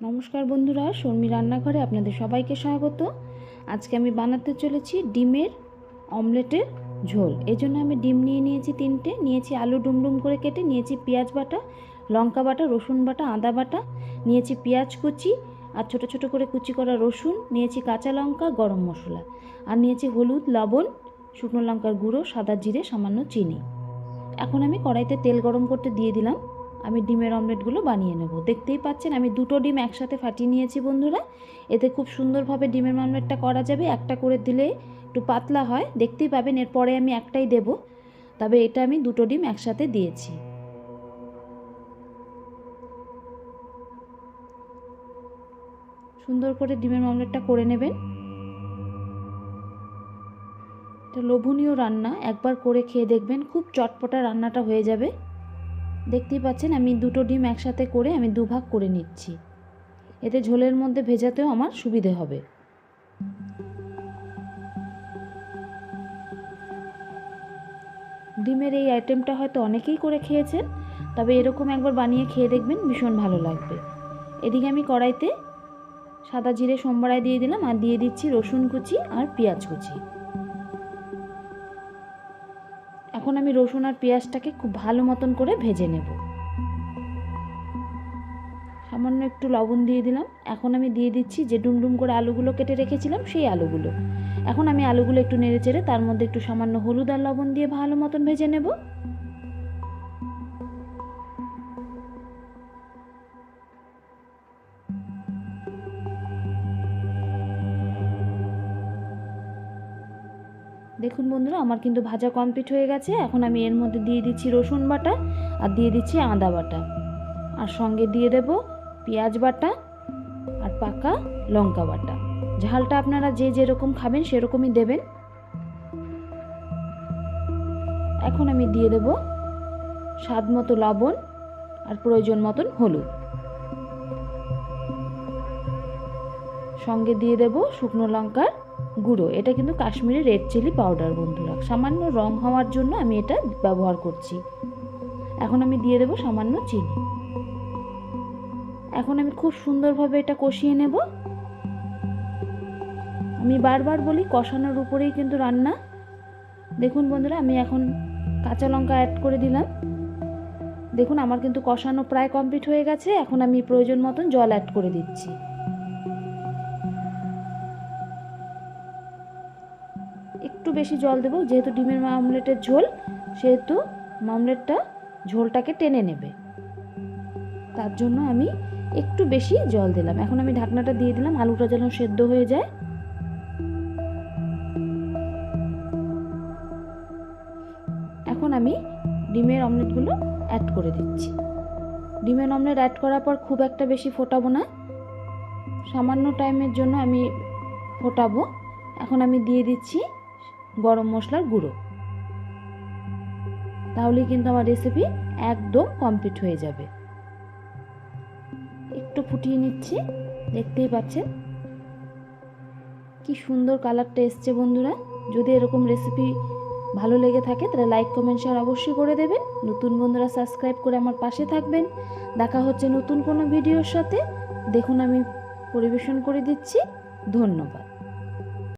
নমস্কার বন্ধুরা, শর্মি রান্নাঘরে আপনাদের সবাইকে স্বাগত। আজকে আমি বানাতে চলেছি ডিমের অমলেটের ঝোল। এই জন্য আমি ডিম নিয়ে নিয়েছি তিনটে, নিয়েছি আলু ডুমডুম করে কেটে, নিয়েছি পেঁয়াজ বাটা, লঙ্কা বাটা, রসুন বাটা, আদা বাটা, নিয়েছি পেঁয়াজ কুচি আর ছোট ছোট করে কুচি করা রসুন, নিয়েছি কাঁচা লঙ্কা, গরম মশলা আর নিয়েছি হলুদ, লবণ, শুকনো লঙ্কার গুঁড়ো, সাদা জিরে, সামান্য চিনি। এখন আমি কড়াইতে তেল গরম করতে দিয়ে দিলাম। আমি ডিমের অমলেটগুলো বানিয়ে নেব। দেখতেই পাচ্ছেন, আমি দুটো ডিম একসাথে ফাটিয়ে নিয়েছি বন্ধুরা। এতে খুব সুন্দরভাবে ডিমের অমলেটটা করা যাবে। একটা করে দিলে একটু পাতলা হয়, দেখতেই পাবেন এরপরে আমি একটাই দেব। তবে এটা আমি দুটো ডিম একসাথে দিয়েছি। সুন্দর করে ডিমের অমলেটটা করে নেবেন। এটা লোভনীয় রান্না, একবার করে খেয়ে দেখবেন, খুব চটপটা রান্নাটা হয়ে যাবে। দেখতেই পাচ্ছেন, আমি দুটো ডিম একসাথে করে আমি দুভাগ করে নিচ্ছি। এতে ঝোলের মধ্যে ভেজাতেও আমার সুবিধে হবে। ডিমের এই আইটেমটা হয়তো অনেকেই করে খেয়েছেন, তবে এরকম একবার বানিয়ে খেয়ে দেখবেন, ভীষণ ভালো লাগবে। এদিকে আমি কড়াইতে সাদা জিরে, সোমবারায় দিয়ে দিলাম, আর দিয়ে দিচ্ছি রসুন কুচি আর পেঁয়াজ কুচি। এখন আমি রসুন আর পেঁয়াজটাকে খুব ভালো মতন করে ভেজে নেব। সামান্য একটু লবণ দিয়ে দিলাম। এখন আমি দিয়ে দিচ্ছি যে ডুমডুম করে আলুগুলো কেটে রেখেছিলাম সেই আলুগুলো। এখন আমি আলুগুলো একটু নেড়ে চেড়ে তার মধ্যে একটু সামান্য হলুদ আর লবণ দিয়ে ভালো মতন ভেজে নেব। দেখুন বন্ধুরা, আমার কিন্তু ভাজা কমপ্লিট হয়ে গেছে। এখন আমি এর মধ্যে দিয়ে দিচ্ছি রসুন বাটা আর দিয়ে দিচ্ছি আদা বাটা। আর সঙ্গে দিয়ে দেব পেঁয়াজ বাটা আর পাকা লঙ্কা বাটা। ঝালটা আপনারা যে যেরকম খাবেন সেরকমই দেবেন। এখন আমি দিয়ে দেব স্বাদ মতো লবণ আর প্রয়োজন মতন হলুদ। সঙ্গে দিয়ে দেব শুকনো লঙ্কার গুঁড়ো। এটা কিন্তু কাশ্মীরি রেড চিলি পাউডার বন্ধুরা। সামান্য রং হওয়ার জন্য আমি এটা ব্যবহার করছি। এখন আমি দিয়ে দেবো সামান্য চিনি। এখন আমি খুব সুন্দরভাবে এটা কষিয়ে নেব। আমি বারবার বলি, কষানোর উপরেই কিন্তু রান্না। দেখুন বন্ধুরা, আমি এখন কাঁচা লঙ্কা অ্যাড করে দিলাম। দেখুন, আমার কিন্তু কষানো প্রায় কমপ্লিট হয়ে গেছে। এখন আমি প্রয়োজন মতন জল অ্যাড করে দিচ্ছি। বেশি জল দেবো, যেহেতু ডিমের মামলেটের ঝোল, সেহেতু মামলেটটা ঝোলটাকে টেনে নেবে। তার জন্য আমি একটু বেশি জল দিলাম। এখন আমি ঢাকনাটা দিয়ে দিলাম, আলুটা যেন সেদ্ধ হয়ে যায়। এখন আমি ডিমের অমলেটগুলো অ্যাড করে দিচ্ছি। ডিমের অমলেট অ্যাড করার পর খুব একটা বেশি ফোটাবো না। সামান্য টাইমের জন্য আমি ফোটাবো। এখন আমি দিয়ে দিচ্ছি গরম মশলার গুঁড়ো। তাহলেই কিন্তু আমার রেসিপি একদম কমপ্লিট হয়ে যাবে। একটু ফুটিয়ে নিচ্ছি, দেখতেই পাচ্ছেন? কি সুন্দর কালারটা এসছে বন্ধুরা। যদি এরকম রেসিপি ভালো লেগে থাকে, তাহলে লাইক কমেন্ট শেয়ার অবশ্যই করে দেবেন। নতুন বন্ধুরা সাবস্ক্রাইব করে আমার পাশে থাকবেন। দেখা হচ্ছে নতুন কোনো ভিডিওর সাথে। দেখুন আমি পরিবেশন করে দিচ্ছি। ধন্যবাদ।